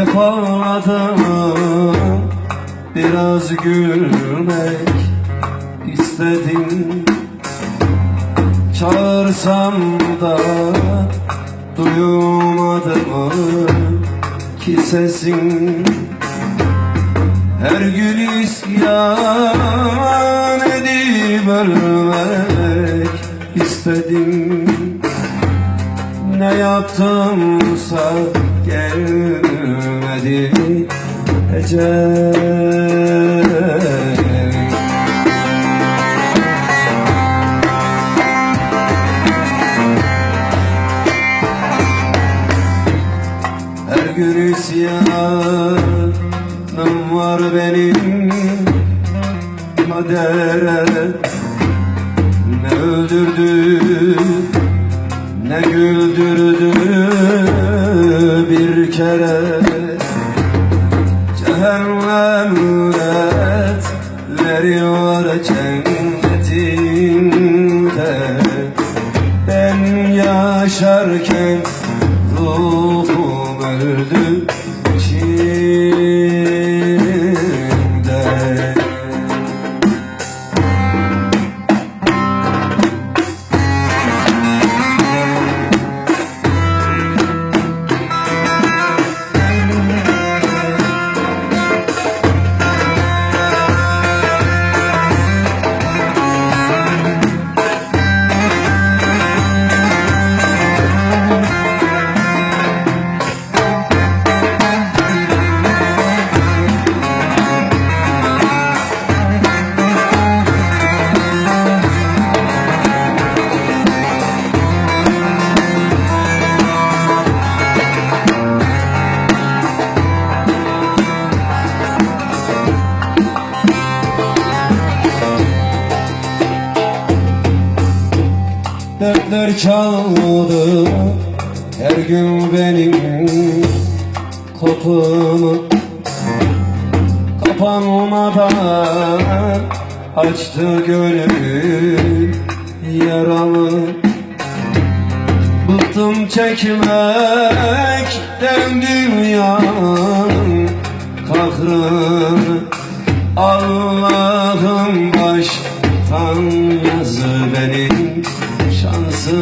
Defalardan biraz gülmek istedim. Çağırsam da duymadım ki sesin Her gün isyan edip ölmek istedim. Ne yaptımsa gelmedi ecel Her gün isyanım var benim. Kadere Ne öldürdü ne güldürdü bir kere yaşarken ruhum öldü Dertler çaldı. Her gün benim kapımı Kapanmadan açtı gönül yaramı Bıktım çekmekten dünyanın kahrını. Allah'ım baştan yazı benim Her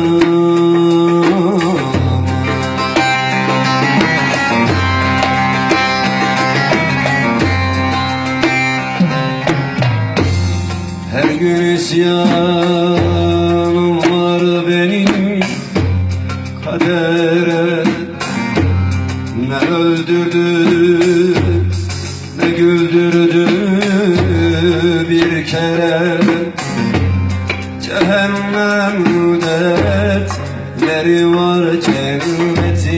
gün isyanım var benim kadere Ne öldürdü ne güldürdü Dertleri var cennetimde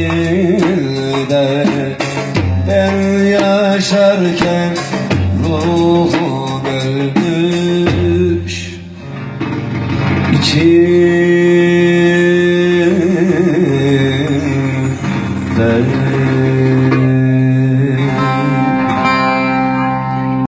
Ben yaşarken ruhum ölmüş. İçim